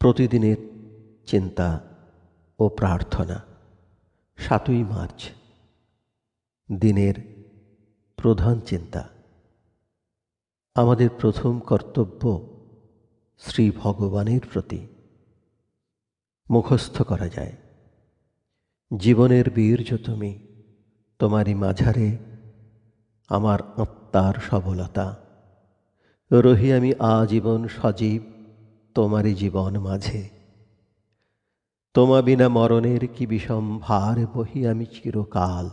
প্রতিদিনের চিন্তা ও প্রার্থনা। সাতই মার্চ, দিনের প্রধান চিন্তা। আমাদের প্রথম কর্তব্য শ্রী ভগবানের প্রতি মুখস্থ করা যায়। জীবনের বীর্য তুমি, তোমারই মাঝারে আমার আত্মার সবলতা। রহি আমি আজীবন সজীব তোমারই জীবন মাঝে। তোমা বিনা মরণের কি বিষম ভার বহি আমি চিরকাল?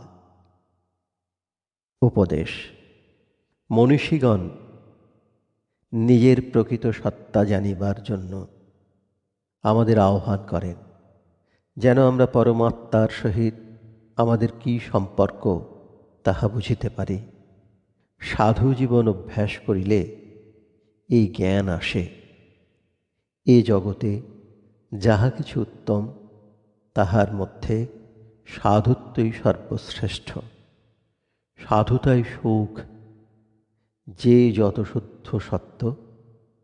উপদেশ, মনীষীগণ, নিজের প্রকৃত সত্তা জানিবার জন্য আমাদের আহ্বান করেন, যেন আমরা পরমাত্মার সহিত আমাদের কি সম্পর্ক তাহা বুঝিতে পারি। সাধু জীবন অভ্যাস করিলে এই জ্ঞান আসে। এ জগতে যাহা কিছু উত্তম, তাহার মধ্যে সাধুত্বই সর্বশ্রেষ্ঠ। সাধুতাই সুখ। যে যত শুদ্ধ সত্য,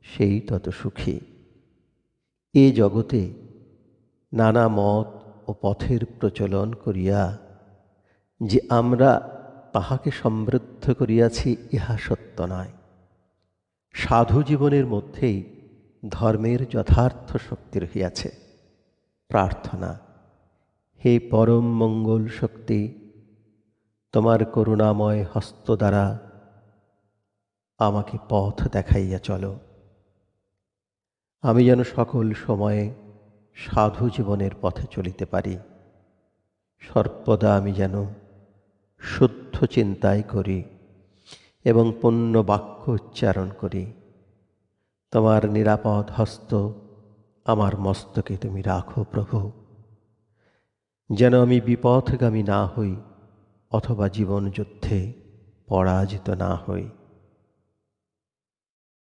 সেই তত সুখী। এ জগতে নানা মত ও পথের প্রচলন করিয়া যে আমরা তাহাকে সমৃদ্ধ করিয়াছি, ইহা সত্য নয়। সাধু জীবনের মধ্যেই ধর্মের যথার্থ শক্তি রহিয়াছে প্রার্থনা, হে পরম মঙ্গল শক্তি, তোমার করুণাময় হস্ত দ্বারা আমাকে পথ দেখাইয়া চলো। আমি যেন সকল সময়ে সাধু জীবনের পথে চলিতে পারি। সর্বদা আমি যেন শুদ্ধ চিন্তাই করি এবং পূর্ণ বাক্য উচ্চারণ করি। তোমার নিরাপদ হস্ত আমার মস্তকে তুমি রাখো প্রভু। যেন আমি বিপথগামী না হই অথবা জীবন যুদ্ধে পরাজিত না হই।